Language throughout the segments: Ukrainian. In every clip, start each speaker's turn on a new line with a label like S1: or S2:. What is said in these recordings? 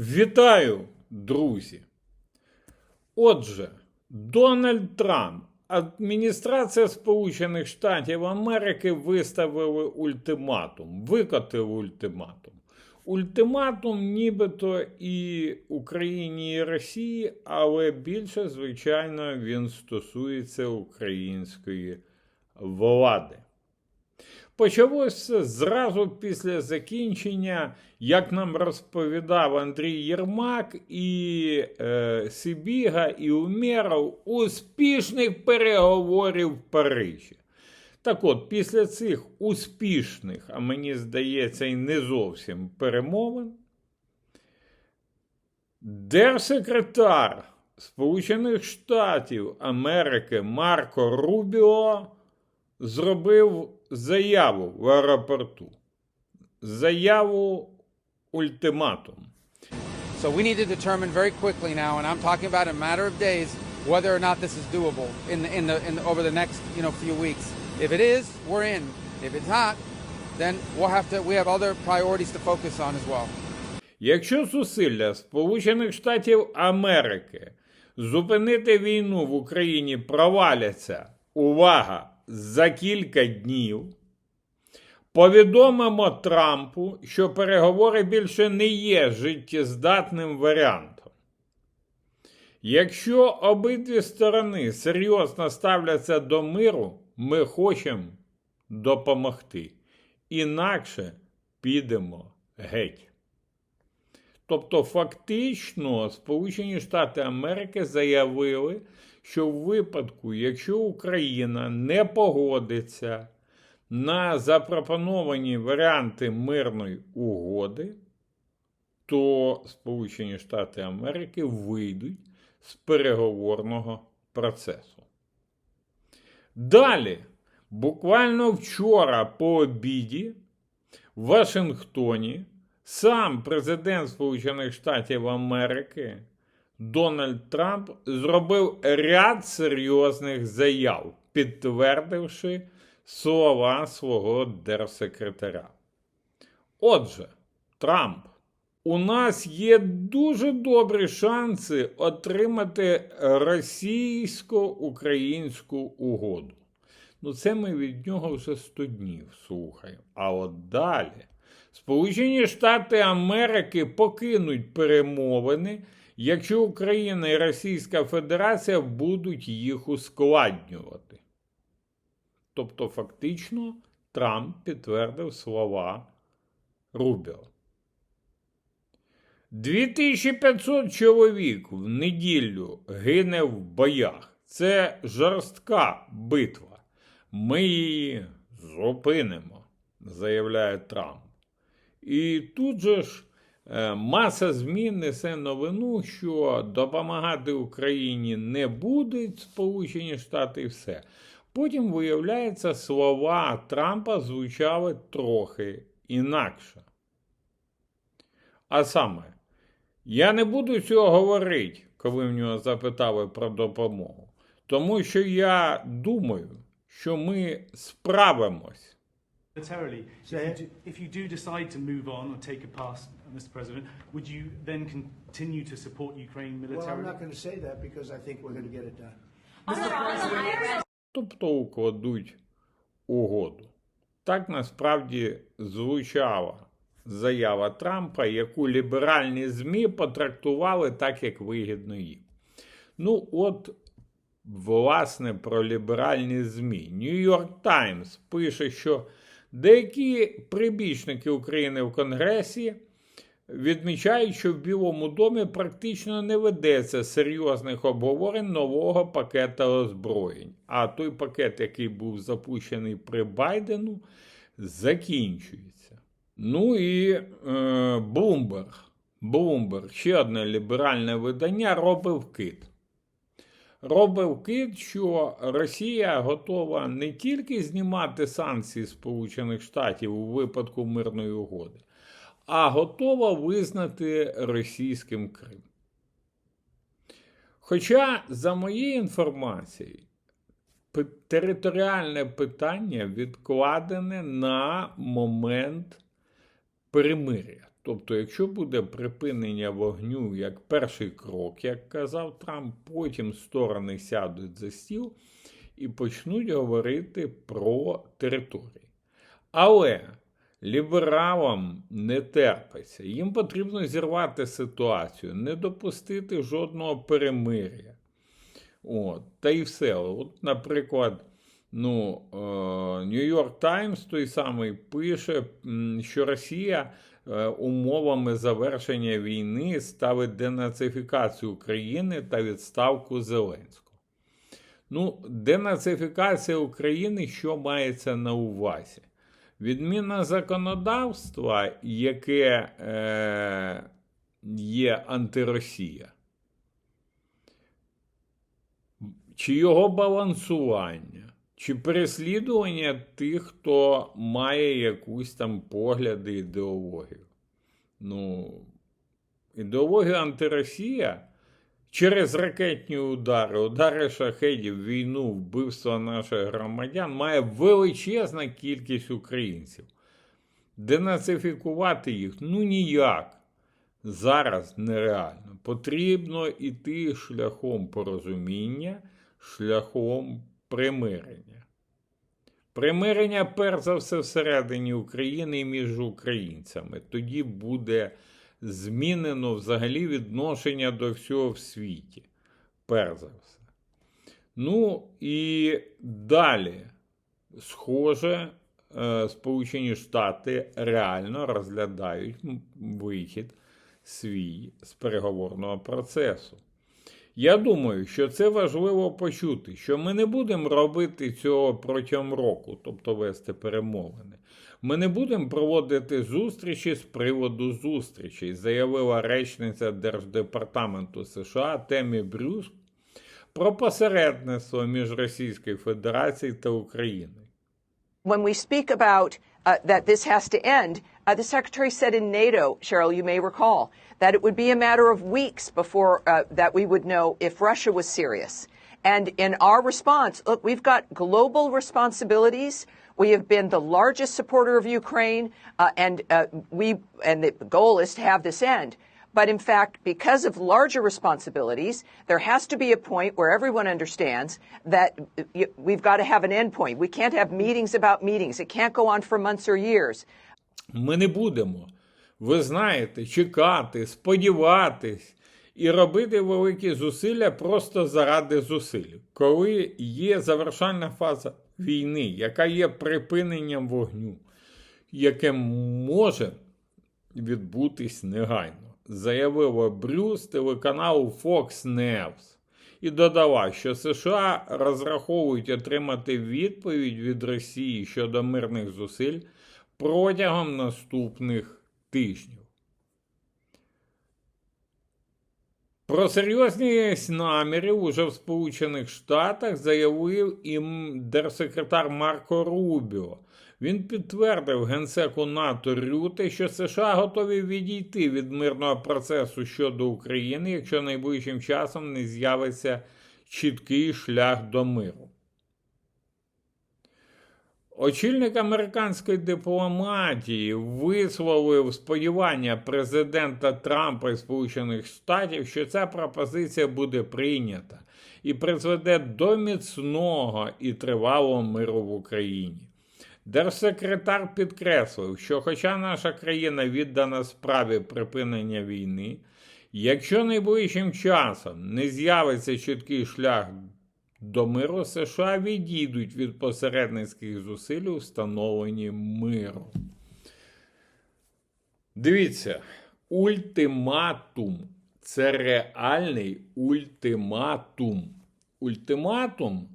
S1: Вітаю, друзі! Отже, Дональд Трамп, адміністрація Сполучених Штатів Америки виставили ультиматум, викотили ультиматум. Ультиматум нібито і Україні, і Росії, але більше, звичайно, він стосується української влади. Почалося зразу після закінчення, як нам розповідав Андрій Єрмак, і е, Сибіга, і Умєров успішних переговорів в Парижі. Так от, після цих успішних, а мені здається, і не зовсім перемовин, держсекретар Сполучених Штатів Америки Марко Рубіо зробив заяву в аеропорту. Заяву ультиматум.
S2: So we need to determine very quickly now, and I'm talking about a matter of days, whether or not this is doable in the, in the, in the, over the next you know few weeks. If it is, we're in. If it's not, then we'll have to. We have other priorities to focus on as well.
S1: Якщо зусилля Сполучених Штатів Америки зупинити війну в Україні проваляться, увага, за кілька днів, повідомимо Трампу, що переговори більше не є життєздатним варіантом. Якщо обидві сторони серйозно ставляться до миру, ми хочемо допомогти. Інакше підемо геть. Тобто, фактично, Сполучені Штати Америки заявили, що в випадку, якщо Україна не погодиться на запропоновані варіанти мирної угоди, то Сполучені Штати Америки вийдуть з переговорного процесу. Далі, буквально вчора по обіді в Вашингтоні сам президент Сполучених Штатів Америки Дональд Трамп зробив ряд серйозних заяв, підтвердивши слова свого держсекретаря. Отже, Трамп, у нас є дуже добрі шанси отримати російсько-українську угоду. Ну, це ми від нього вже 100 днів слухаємо. А от далі Сполучені Штати Америки покинуть перемовини, якщо Україна і Російська Федерація будуть їх ускладнювати. Тобто, фактично, Трамп підтвердив слова Рубіо. 2500 чоловік в неділю гине в боях. Це жорстка битва. Ми її зупинимо, заявляє Трамп. І тут же ж маса змін несе новину, що допомагати Україні не будуть Сполучені Штати і все. Потім, виявляється, слова Трампа звучали трохи інакше. А саме, я не буду цього говорити, коли в нього запитали про допомогу, тому що я думаю, що ми справимось.
S3: Mr. President, would you then continue to support Ukraine
S4: Well. I'm not going to say that because I think we're going to get it done.
S1: тобто укладуть угоду. Так насправді звучала заява Трампа, яку ліберальні ЗМІ потрактували так, як вигідно їм. Ну, от, власне, про ліберальні ЗМІ. Нью-Йорк Таймс пише, що деякі прибічники України в Конгресі відмічають, що в Білому домі практично не ведеться серйозних обговорень нового пакета озброєнь. А той пакет, який був запущений при Байдену, закінчується. Ну і Bloomberg. Bloomberg, ще одне ліберальне видання, робив вкид. Робив вкид, що Росія готова не тільки знімати санкції Сполучених Штатів у випадку мирної угоди, а готова визнати російським Крим. Хоча, за моєю інформацією, територіальне питання відкладене на момент перемиря. Тобто, якщо буде припинення вогню як перший крок, як казав Трамп, потім сторони сядуть за стіл і почнуть говорити про території. Але лібералам не терпиться. Їм потрібно зірвати ситуацію, не допустити жодного перемир'я. От, та і все. От, наприклад, ну, е, New York Times той самий пише, що Росія е, умовами завершення війни ставить денацифікацію України та відставку Зеленського. Ну, денацифікація України, що мається на увазі? Відміна законодавства, яке е, є антиросія, чи його балансування, чи переслідування тих, хто має якусь там погляди, ідеологію. Ну, ідеологія антиросія через ракетні удари, удари шахедів, війну, вбивство наших громадян має величезна кількість українців. Денацифікувати їх ну ніяк. Зараз нереально. Потрібно йти шляхом порозуміння, шляхом примирення. Примирення, перш за все, всередині України і між українцями. Тоді буде змінено взагалі відношення до всього в світі. Перш за все. Ну і далі, схоже, е, Сполучені Штати реально розглядають вихід свій з переговорного процесу. Я думаю, що це важливо почути, що ми не будемо робити цього протягом року, тобто вести перемовини. Ми не будемо проводити зустрічі з приводу зустрічей, заявила речниця Держдепартаменту США Темі Брюс про посередництво між Російською Федерацією та Україною.
S5: when we speak about uh, that this has to end, uh, the secretary said in NATO, Cheryl, you may recall, that it would be a matter of weeks before uh, that we would know if Russia was serious. And in our response, look, we've got global responsibilities. We have been the largest supporter of Ukraine, uh, and uh, we and the goal is to have this end. But in fact, because of larger responsibilities, there has to be a point where everyone understands that we've got to have an end point. We can't have meetings about meetings. It can't go on for months or years.
S1: Ми не будемо, ви знаєте, чекати, сподіватись і робити великі зусилля просто заради зусиль. Коли є завершальна фаза війни, яка є припиненням вогню, яке може відбутись негайно, заявила Брюс телеканалу Fox News. І додала, що США розраховують отримати відповідь від Росії щодо мирних зусиль протягом наступних тижнів. Про серйозність намірів уже в Сполучених Штатах заявив і держсекретар Марко Рубіо. Він підтвердив генсеку НАТО Рюте, що США готові відійти від мирного процесу щодо України, якщо найближчим часом не з'явиться чіткий шлях до миру. Очільник американської дипломатії висловив сподівання президента Трампа і Сполучених Штатів, що ця пропозиція буде прийнята і призведе до міцного і тривалого миру в Україні. Держсекретар підкреслив, що хоча наша країна віддана справі припинення війни, якщо найближчим часом не з'явиться чіткий шлях до миру, США відійдуть від посередницьких зусиль у встановленні миру. Дивіться, ультиматум це реальний ультиматум. Ультиматум,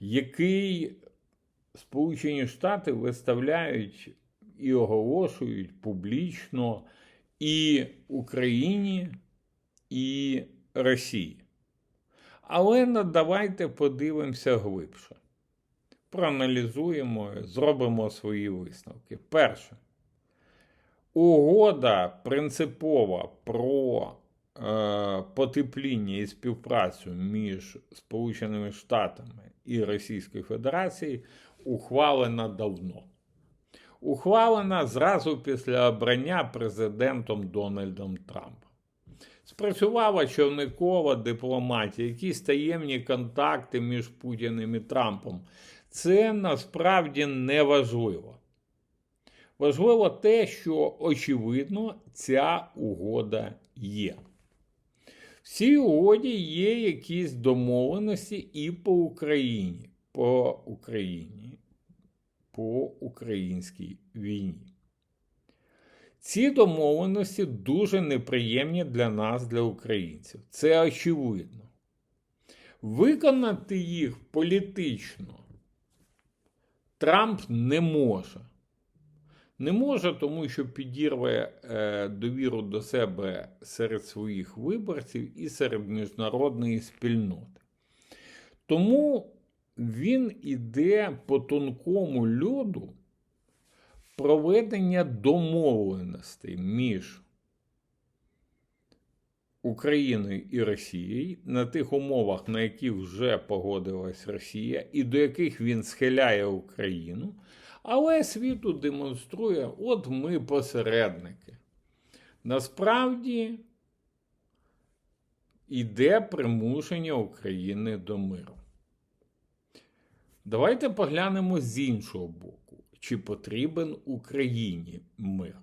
S1: який Сполучені Штати виставляють і оголошують публічно і Україні, і Росії. Але ну, давайте подивимося глибше. Проаналізуємо, зробимо свої висновки. Перше. Угода принципова про е, потепління і співпрацю між Сполученими Штатами і Російською Федерацією ухвалена давно. ухвалена зразу після обрання президентом Дональдом Трампом. Спрацювала човникова дипломатія, якісь таємні контакти між Путіним і Трампом. Це насправді не важливо. Важливо те, що очевидно ця угода є. В цій угоді є якісь домовленості і по Україні, по Україні, по українській війні. Ці домовленості дуже неприємні для нас, для українців. Це очевидно. Виконати їх політично Трамп не може. Не може, тому що підірве е, довіру до себе серед своїх виборців і серед міжнародної спільноти. Тому він іде по тонкому льоду проведення домовленостей між Україною і Росією на тих умовах, на яких вже погодилась Росія, і до яких він схиляє Україну, але світу демонструє, от ми посередники. Насправді йде примушення України до миру. Давайте поглянемо з іншого боку, чи потрібен Україні мир.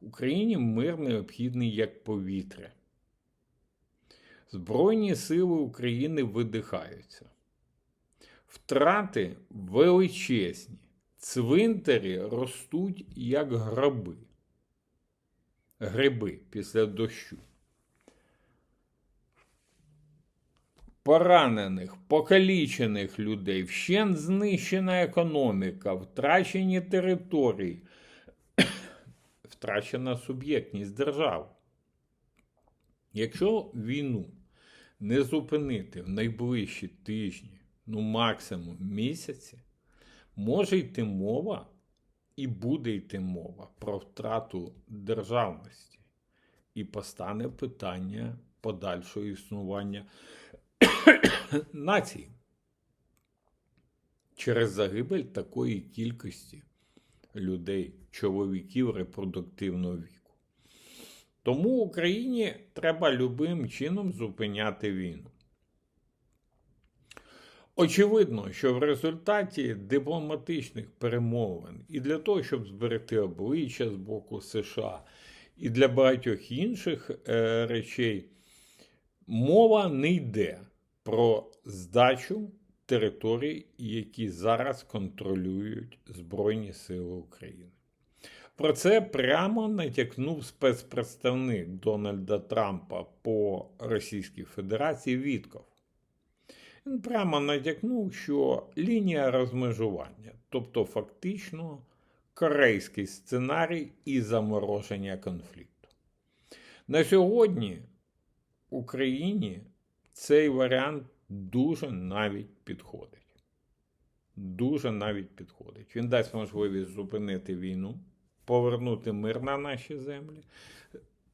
S1: Україні мир необхідний як повітря. Збройні сили України видихаються. Втрати величезні. Цвинтарі ростуть як граби. Гриби після дощу. Поранених, покалічених людей, вщент знищена економіка, втрачені території, втрачена суб'єктність держави. Якщо війну не зупинити в найближчі тижні, ну максимум місяці, може йти мова і буде йти мова про втрату державності. І постане питання подальшого існування нації через загибель такої кількості людей, чоловіків репродуктивного віку. Тому Україні треба любим чином зупиняти війну. Очевидно, що в результаті дипломатичних перемовин і для того, щоб зберегти обличчя з боку США, і для багатьох інших е, речей, мова не йде про здачу територій, які зараз контролюють Збройні Сили України. Про це прямо натякнув спецпредставник Дональда Трампа по Російській Федерації Вітков. Він прямо натякнув, що лінія розмежування, тобто фактично корейський сценарій і замороження конфлікту. На сьогодні Україні цей варіант дуже навіть підходить. Дуже навіть підходить. Він дасть можливість зупинити війну, повернути мир на наші землі,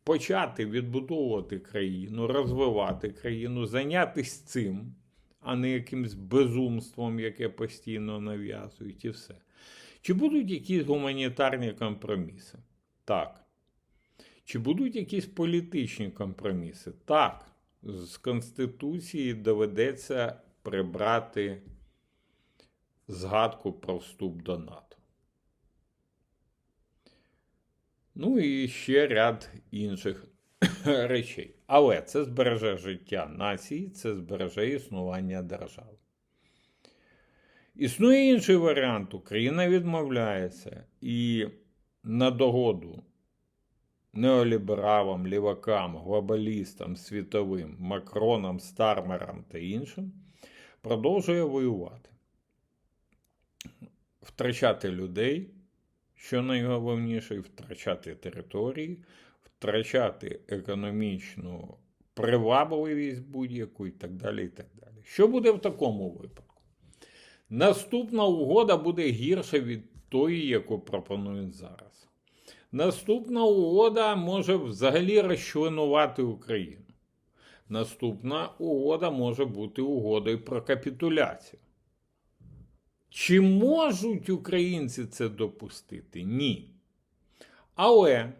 S1: почати відбудовувати країну, розвивати країну, зайнятися цим, а не якимсь безумством, яке постійно нав'язують, і все. Чи будуть якісь гуманітарні компроміси? Так. Чи будуть якісь політичні компроміси? Так. З Конституції доведеться прибрати згадку про вступ до НАТО. Ну і ще ряд інших речей. Але це збереже життя нації, це збереже існування держави. Існує інший варіант. Україна відмовляється і на догоду неолібералам, лівакам, глобалістам світовим, Макронам, Стармерам та іншим продовжує воювати, втрачати людей, що найголовніше, втрачати території, втрачати економічну привабливість будь-яку і так далі. і так далі. Що буде в такому випадку? Наступна угода буде гірша від тої, яку пропонують зараз. Наступна угода може взагалі розчленувати Україну. Наступна угода може бути угодою про капітуляцію. Чи можуть українці це допустити? Ні. Але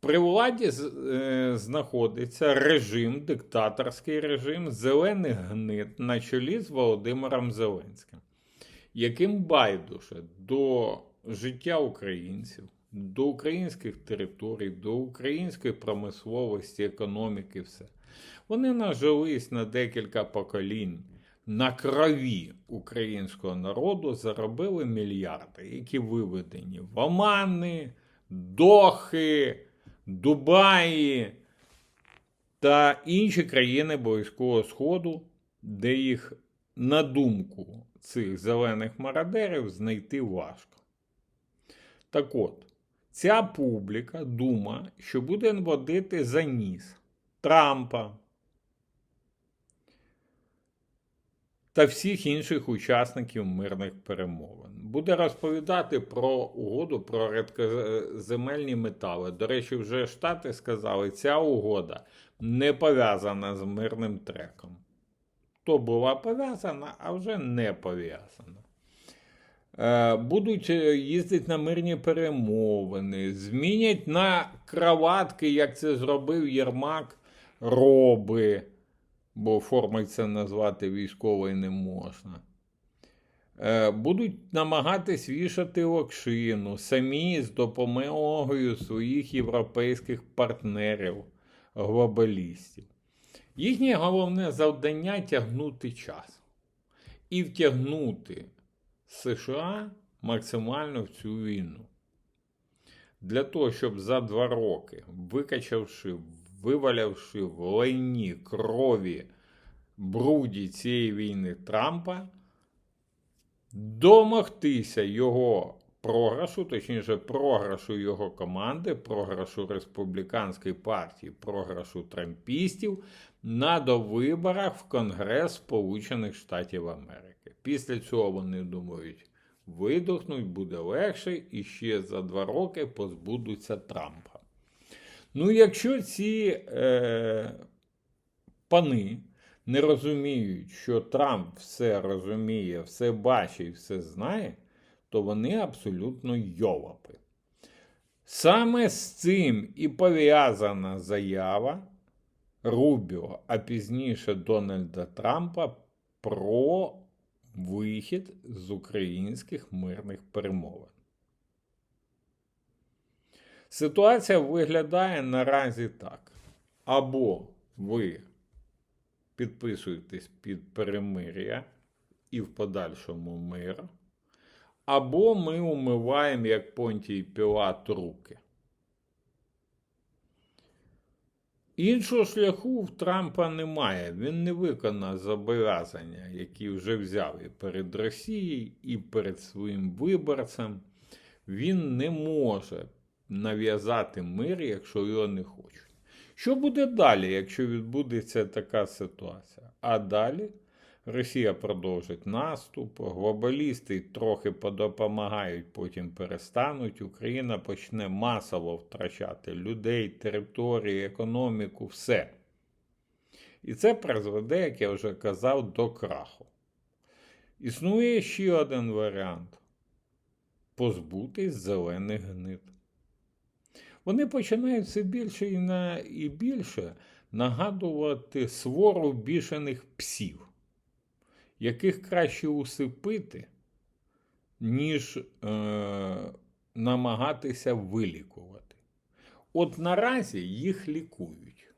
S1: при владі е, знаходиться режим, диктаторський режим зелених гнид на чолі з Володимиром Зеленським, яким байдуже до життя українців, до українських територій, до української промисловості, економіки, все. Вони нажились на декілька поколінь на крові українського народу, заробили мільярди, які виведені в Омани, Дохи, Дубаї та інші країни Близького Сходу, де їх, на думку цих зелених мародерів, знайти важко. Так от, ця публіка дума, що буде водити за ніс Трампа та всіх інших учасників мирних перемовин. Буде розповідати про угоду про рідкоземельні метали. До речі, вже Штати сказали, ця угода не пов'язана з мирним треком. То була пов'язана, а вже не пов'язана. Е, Будуть е, їздити на мирні перемовини, змінять на краватки, як це зробив Єрмак, роби, бо формою це назвати військовою не можна. Е, Будуть намагатись вішати локшину самі з допомогою своїх європейських партнерів, глобалістів. Їхнє головне завдання тягнути час і втягнути США максимально в цю війну. Для того, щоб за два роки, викачавши, вивалявши в лайні крові бруді цієї війни Трампа, домогтися його програшу, точніше, програшу його команди, програшу республіканської партії, програшу трампістів на довиборах в Конгрес Сполучених Штатів Америки. Після цього вони думають, видохнуть, буде легше і ще за два роки позбудуться Трампа. Ну, якщо ці е, пани не розуміють, що Трамп все розуміє, все бачить, все знає, то вони абсолютно йолопи. Саме з цим і пов'язана заява Рубіо, а пізніше Дональда Трампа про вихід з українських мирних перемовин. Ситуація виглядає наразі так. Або ви підписуєтесь під перемир'я і в подальшому мир, або ми умиваємо, як Понтій Пілат, руки. Іншого шляху в Трампа немає. Він не виконав зобов'язання, які вже взяв і перед Росією, і перед своїм виборцем. Він не може нав'язати мир, якщо його не хочуть. Що буде далі, якщо відбудеться така ситуація? А далі Росія продовжить наступ, глобалісти трохи подопомагають, потім перестануть. Україна почне масово втрачати людей, території, економіку, все. І це призведе, як я вже казав, до краху. Існує ще один варіант позбутись зелених гнид. Вони починають все більше і, на, і більше нагадувати свору бішених псів, яких краще усипити, ніж е, намагатися вилікувати. От наразі їх лікують.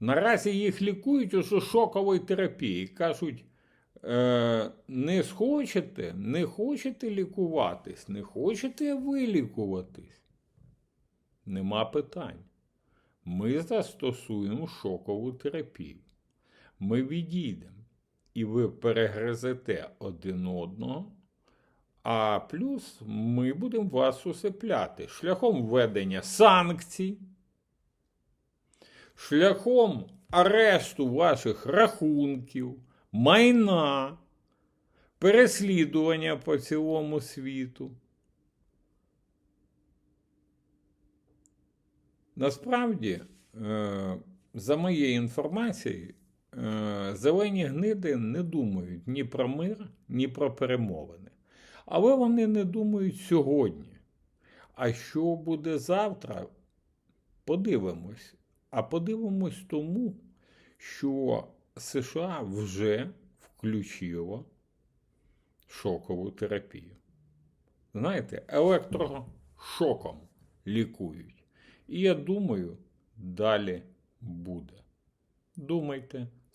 S1: Наразі їх лікують у шокової терапії. Кажуть, е, не схочете, не хочете лікуватись, не хочете вилікуватись. Нема питань. Ми застосуємо шокову терапію. Ми відійдемо, і ви перегризете один одного. А плюс ми будемо вас усипляти шляхом введення санкцій, шляхом арешту ваших рахунків, майна, переслідування по цілому світу. Насправді, е, за моєю інформацією, зелені гниди не думають ні про мир, ні про перемовини. Але вони не думають сьогодні. А що буде завтра? Подивимось. А подивимось тому, що США вже включило шокову терапію. Знаєте, електрошоком лікують. І я думаю, далі буде. Думайте,